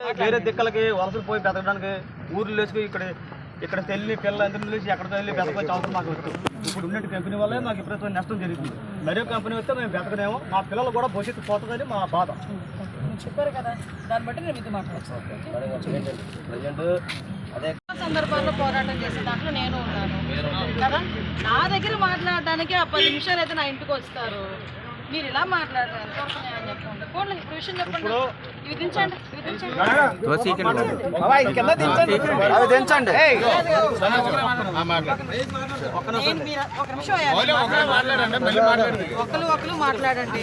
వేరే దిక్కలకి వలసలు పోయి బతకడానికి ఊర్లు లేచుకు ఇక్కడ ఇక్కడ తెల్లి పిల్లలు ఎంత లేచి ఎక్కడ వెళ్ళి బతకొచ్చే అవసరం మాకు వస్తుంది ఇప్పుడు ఉన్నట్టు కంపెనీ వల్లే మాకు ఎప్పుడైతే నష్టం జరుగుతుంది మరో కంపెనీ వస్తే మేము బతకనేమో మా పిల్లలు కూడా భవిష్యత్తు పోతుందని మా బాధ. చెప్పారు కదా. దాన్ని బట్టి నేను మీతో మాట్లాడతాను. సందర్భాల్లో పోరాటం చేసే దాంట్లో నేను ఉన్నాను. కదా? నా దగ్గర మాట్లాడడానికి ఆ పది నిమిషాలు అయితే నా ఇంటికి వస్తారు. మీరు ఇలా మాట్లాడతారు ఎంతవరకు న్యాయం చెప్పండి పోండి ఇప్పుడు విషయం చెప్పండి. ఇవి దించండి ఇవి దించండి. నేను మీరు ఒక నిమిషం ఆగండి. ఒకరు ఒకరు మాట్లాడండి.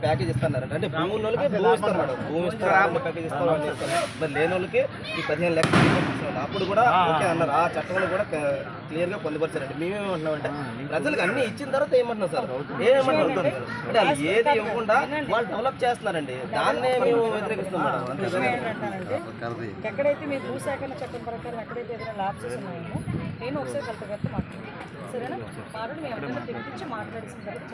ప్యాకేజ్ ఇస్తున్నారు అంటే భూమి ఉన్న వాళ్ళకి భూమి ఇస్తారు? మేడం భూమి ఇస్తారు అప్పుడు ప్యాకేజ్ ఇస్తారు మరి లేని వాళ్ళకి ఈ పదిహేను లక్షలు ఇస్తున్నారు. అప్పుడు కూడా ఓకే అన్నారు. ఆ చట్టంలో కూడా క్లియర్గా పొందుపరిచారండి మేమేమంటున్నామంటే ప్రజలకు అన్ని ఇచ్చిన తర్వాత ఏమంటున్నాం సార్? ఏమంటున్నారు అంటే వాళ్ళు ఏది ఇవ్వకుండా వాళ్ళు డెవలప్ చేస్తున్నారండి. దాన్నే మేము వ్యతిరేకిస్తాం మేడం. అంతే కదా? ఏంటంటానంటే ఎక్కడైతే మీ భూసేకరణ చట్టం ప్రకారం ఎక్కడైతే ఏదైనా ల్యాబ్సెస్ ఉన్నాయో నేను ఒకసారి కలెక్టర్ గారితో మాట్లాడతాను. సరేనా? మాట్లాడి మీ ఎవరైనా తెప్పించి మాట్లాడేసిన తర్వాత